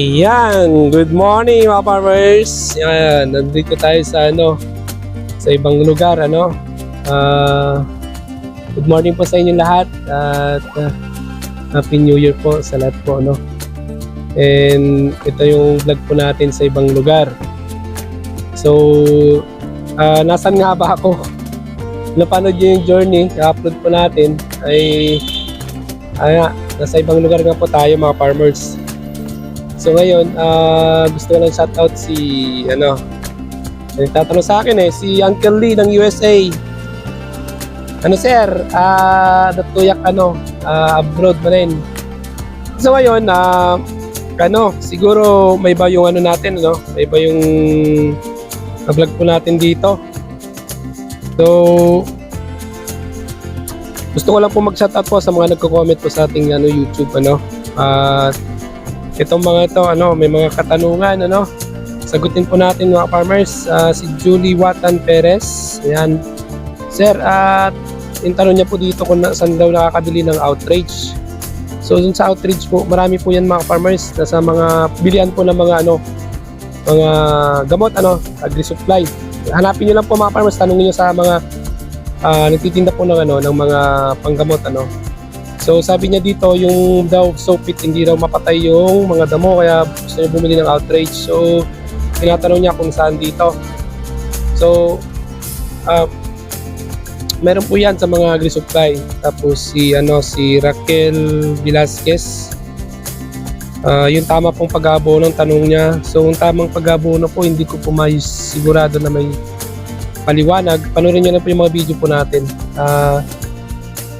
Ayan, good morning mga farmers. Ayan, nandito tayo sa ano, sa ibang lugar ano. Ah, good morning po sa inyo lahat at ah, Happy New Year po sa lahat po ano. And ito yung vlog po natin sa ibang lugar. So, ah, nasan nga ba ako? Napanood nyo yung journey, i-upload po natin ay ay, nasa ibang lugar nga po tayo mga farmers. So ngayon, ah, gusto ko lang shoutout si, ano, nagtatanong sa akin eh, si Uncle Lee ng USA. Ano sir, ah, natuyak ano, ah, abroad ba rin. So ngayon, ah, ano, siguro may iba yung ano natin, no? May iba yung vlog po natin dito. So, gusto ko lang po mag-shoutout po sa mga nagko-comment po sa ating ano, YouTube, ano. At Itong mga ito, ano, may mga katanungan, ano. Sagutin po natin mga farmers. Ah, si Julie Watan Perez. Ayan. Sir, at tanong niya po dito kung saan daw nakakabili ng outrage. So, dun sa outrage po, marami po yan mga farmers. Nasa mga bilian po ng mga ano, mga gamot, ano, agri-supply. Hanapin niyo lang po mga farmers, tanongin niyo sa mga ah, nagtitinda po ng ano, ng mga panggamot, ano, So sabi niya dito, yung daw soap it, hindi daw mapatay yung mga damo kaya gusto niya bumili ng outrage. So tinatanong niya kung saan dito. So ah, meron po yan sa mga agri-supply. Tapos si ano si Raquel Velasquez. Ah, yung tama pong pag-abono ng tanong niya. So yung tamang pag-abono po hindi ko po may sigurado na may paliwanag. Panoorin niyo na po yung mga video po natin. Ah,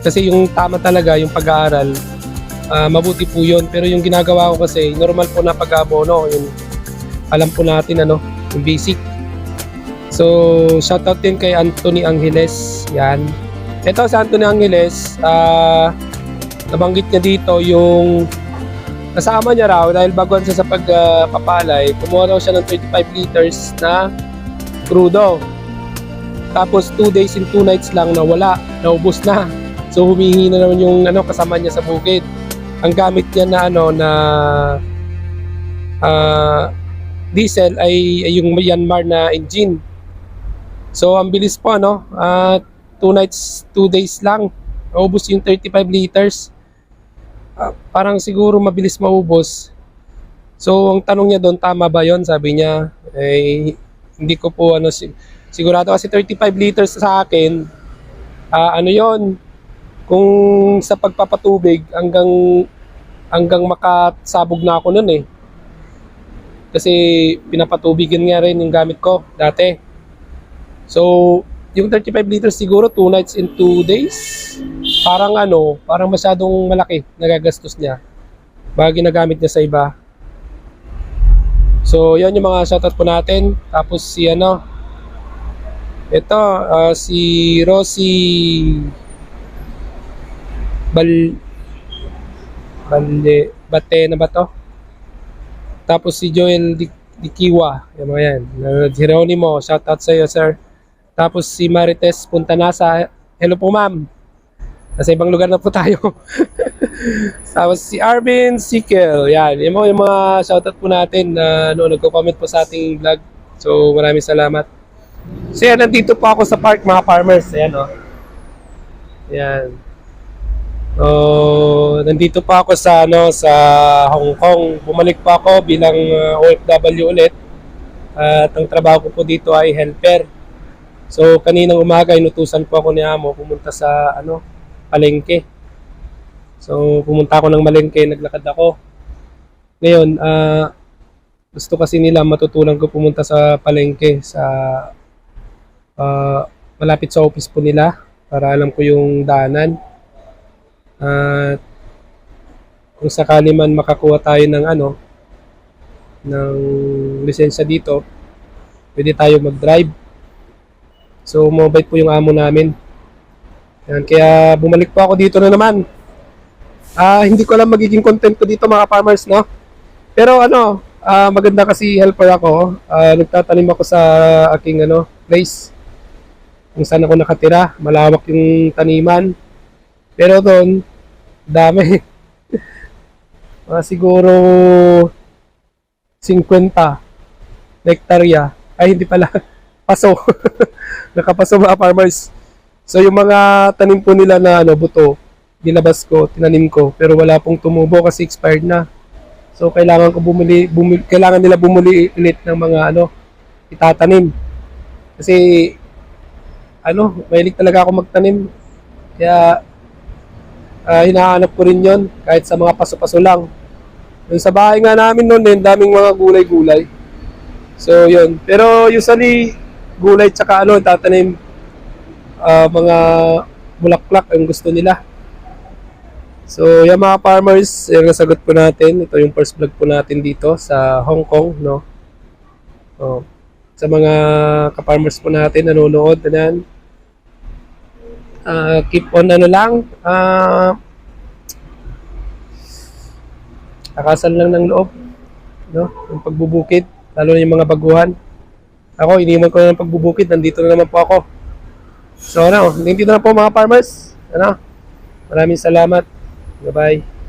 kasi yung tama talaga, yung pag-aaral, ah, mabuti po yun. Pero yung ginagawa ko kasi, normal po na pag-abono. Yung alam po natin, ano, yung basic. So, shoutout din kay Anthony Angeles. Yan. Ito si Anthony Angeles, ah, nabanggit niya dito yung kasama niya raw dahil baguhan siya sa pagpapalay, kumuha raw siya ng 35 liters na crudo. Tapos 2 days and 2 nights lang na wala, naubos na. So humihingi na naman yung ano kasama niya sa bukid. Ang gamit niya na ano na ah, diesel ay, ay yung Myanmar na engine. So ang bilis po ano, ah, 2 nights, 2 days lang. Naubos yung 35 liters. Ah, parang siguro mabilis maubos. So ang tanong niya doon tama ba 'yon? Sabi niya eh hindi ko po ano si- sigurado kasi 35 liters sa akin ah, ano 'yon kung sa pagpapatubig hanggang hanggang makasabog na ako nun eh. Kasi pinapatubigan nga rin yung gamit ko dati. So, yung 35 liters siguro 2 nights and 2 days. Parang ano, parang masyadong malaki nagagastos niya. Baka ginagamit niya sa iba. So, yan yung mga shoutout po natin. Tapos si ano, ito, ah, si Rosie Bal Bale Bate na ba to? Tapos si Joel Di- Dikiwa, yung mga yan. Uh, Geronimo, shout out sa iyo, sir. Tapos si Marites Puntanasa, hello po ma'am. Nasa ibang lugar na po tayo. Tapos si Arvin Sikel, yan. Yung mga, yung mga shoutout po natin na ano, nagko-comment po sa ating vlog. So maraming salamat. So yan, nandito po ako sa park mga farmers. Ayan o. Oh. Yan. So, nandito pa ako sa ano sa Hong Kong. Bumalik pa ako bilang uh, OFW ulit. At ang trabaho ko po dito ay helper. So, kaninang umaga inutusan po ako ni Amo pumunta sa ano, palengke. So, pumunta ako ng malengke, naglakad ako. Ngayon, ah gusto kasi nila matutunan ko pumunta sa palengke sa ah, malapit sa office po nila para alam ko yung daanan. At kung sakali man makakuha tayo ng ano ng lisensya dito, pwede tayo mag-drive. So mobile po yung amo namin. Yan, kaya bumalik po ako dito na naman. Ah, hindi ko alam magiging content ko dito mga farmers, no? Pero ano, ah, maganda kasi helper ako. Ah, nagtatanim ako sa aking ano, place. Kung saan ako nakatira, malawak yung taniman. Pero doon, dami. Mga siguro 50 na hektarya. Ay, hindi pala. Paso. Nakapaso mga farmers. So, yung mga tanim po nila na ano, buto, nilabas ko, tinanim ko, pero wala pong tumubo kasi expired na. So, kailangan ko bumili, bumili kailangan nila bumuli ulit ng mga ano, itatanim. Kasi, ano, mahilig talaga ako magtanim. Kaya, ah, hinahanap ko rin yon kahit sa mga paso-paso lang. Yung sa bahay nga namin noon, din daming mga gulay-gulay. So, yun. Pero usually, gulay tsaka ano, tatanim ah, mga bulaklak ang gusto nila. So, yung mga farmers, yung nasagot po natin. Ito yung first vlog po natin dito sa Hong Kong, no? Oh. Sa mga ka-farmers po natin, nanonood, ganyan. Ah, keep on ano lang, ah, takasan lang ng loob, no? Yung pagbubukid, lalo na yung mga baguhan. Ako, iniwan ko na ng pagbubukid, nandito na naman po ako. So, ano, dito na po mga farmers. Ano? Maraming salamat. Bye-bye.